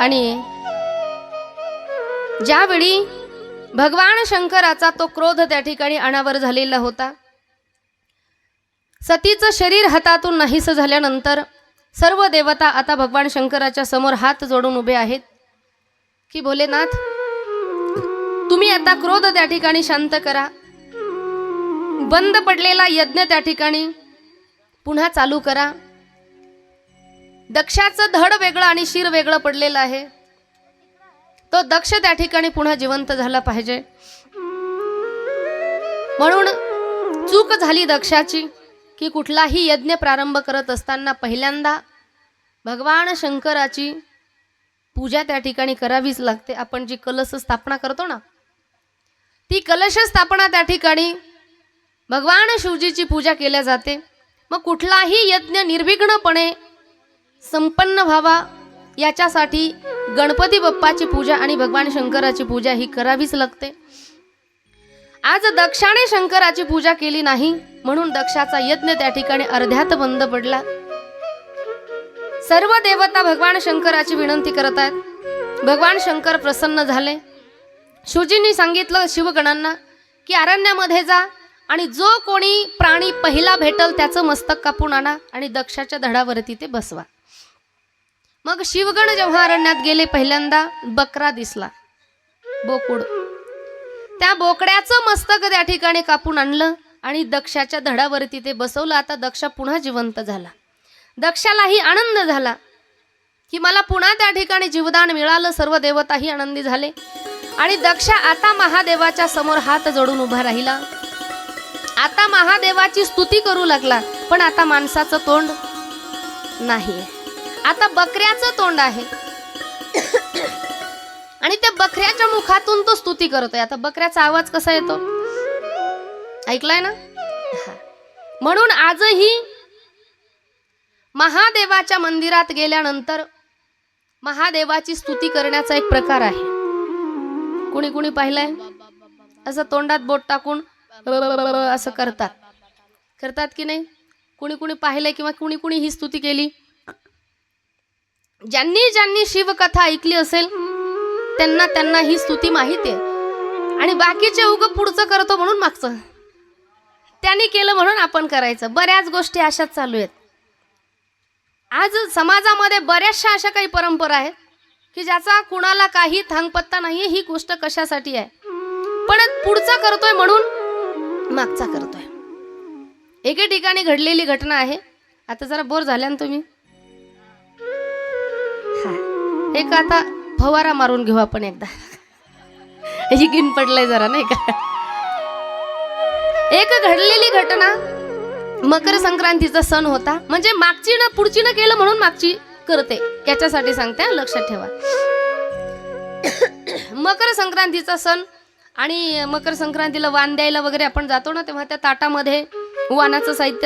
आणि ज्यावेळी भगवान शंकराचा तो क्रोध त्या ठिकाणी अनावर झालेला होता सतीचं शरीर हातातून नाहीसं झाल्यानंतर सर्व देवता आता भगवान शंकराच्या समोर हात जोडून उभे आहेत की भोलेनाथ तुम्ही आता क्रोध त्या ठिकाणी शांत करा. बंद पडलेला यज्ञ त्या ठिकाणी पुन्हा चालू करा. दक्षाचं धड वेगळं आणि शिर वेगळं पडलेलं आहे. तो दक्ष त्या ठिकाणी पुन्हा जिवंत झाला पाहिजे. म्हणून चूक झाली दक्षाची की कुठलाही यज्ञ प्रारंभ करत असताना पहिल्यांदा भगवान शंकराची पूजा त्या ठिकाणी करावीच लागते. आपण जी कलश स्थापना करतो ना ती कलश स्थापना त्या ठिकाणी भगवान शिवजीची पूजा केल्या जाते. मग कुठलाही यज्ञ निर्विघ्नपणे संपन्न व्हावा. याच्यासाठी गणपती बाप्पाची पूजा आणि भगवान शंकराची पूजा ही करावीच लागते. आज दक्षाने शंकराची पूजा केली नाही म्हणून दक्षाचा यज्ञ त्या ठिकाणी अर्ध्यात बंद पडला. सर्व देवता भगवान शंकराची विनंती करत आहेत भगवान शंकर प्रसन्न झाले. शिवजींनी सांगितलं शिवगणांना की अरण्यामध्ये जा आणि जो कोणी प्राणी पहिला भेटल त्याचं मस्तक कापून आणा आणि दक्षाच्या धडावरती ते बसवा. मग शिवगण जेव्हा अरण्यात गेले पहिल्यांदा बकरा दिसला. बोकुड. त्या बोकड्याचं मस्तक त्या ठिकाणी कापून आणलं आणि दक्षाच्या धडावरती ते बसवलं. आता दक्ष पुन्हा जिवंत झाला. दक्षालाही आनंद झाला की मला पुन्हा त्या ठिकाणी जीवदान मिळालं. सर्व देवताही आनंदी झाले. आणि दक्ष आता महादेवाच्या समोर हात जोडून उभा राहिला. आता महादेवाची स्तुती करू लागला पण आता माणसाचं तोंड नाही. आता बकऱ्याचं तोंड आहे. आणि त्या बकऱ्याच्या मुखातून तो स्तुती करतोय. आता बकऱ्याचा आवाज कसा येतो? ऐकलाय ना? म्हणून आजही महादेवाच्या मंदिरात गेल्यानंतर महादेवाची स्तुती करण्याचा एक प्रकार आहे. कुणी कुणी पाहिलंय? असं तोंडात बोट टाकून असं करतात. करतात की नाही? कुणी कुणी पाहिलंय किंवा कुणी कुणी ही स्तुती केली? ज्यांनी ज्यांनी शिवकथा ऐकली असेल त्यांना त्यांना ही स्तुती माहिती आहे. आणि बाकीचे उग पुढचं करतो म्हणून मागचं. त्यांनी केलं म्हणून आपण करायचं. बऱ्याच गोष्टी अशाच चालू आहेत. आज समाजामध्ये बऱ्याचशा अशा काही परंपरा आहेत की ज्याचा कुणाला काही थांगपत्ता नाही ही गोष्ट कशासाठी आहे. पण पुढचा करतोय म्हणून मागचा करतोय. एके ठिकाणी घडलेली घटना आहे. आता जरा बोर झाल्या ना तुम्ही. एक आता फवारा मारून घेऊ आपण एकदा. ही गिन पडलंय जरा नाही का? एक घडलेली घटना मकर संक्रांतीचा सण होता. म्हणजे मागची ना पुढची ना केलं म्हणून मागची करते. याच्यासाठी सांगते लक्षात ठेवा. मकर संक्रांतीचा सण आणि मकर संक्रांतीला वाण द्यायला वगैरे आपण जातो ना तेव्हा त्या ताटामध्ये वाणाचं साहित्य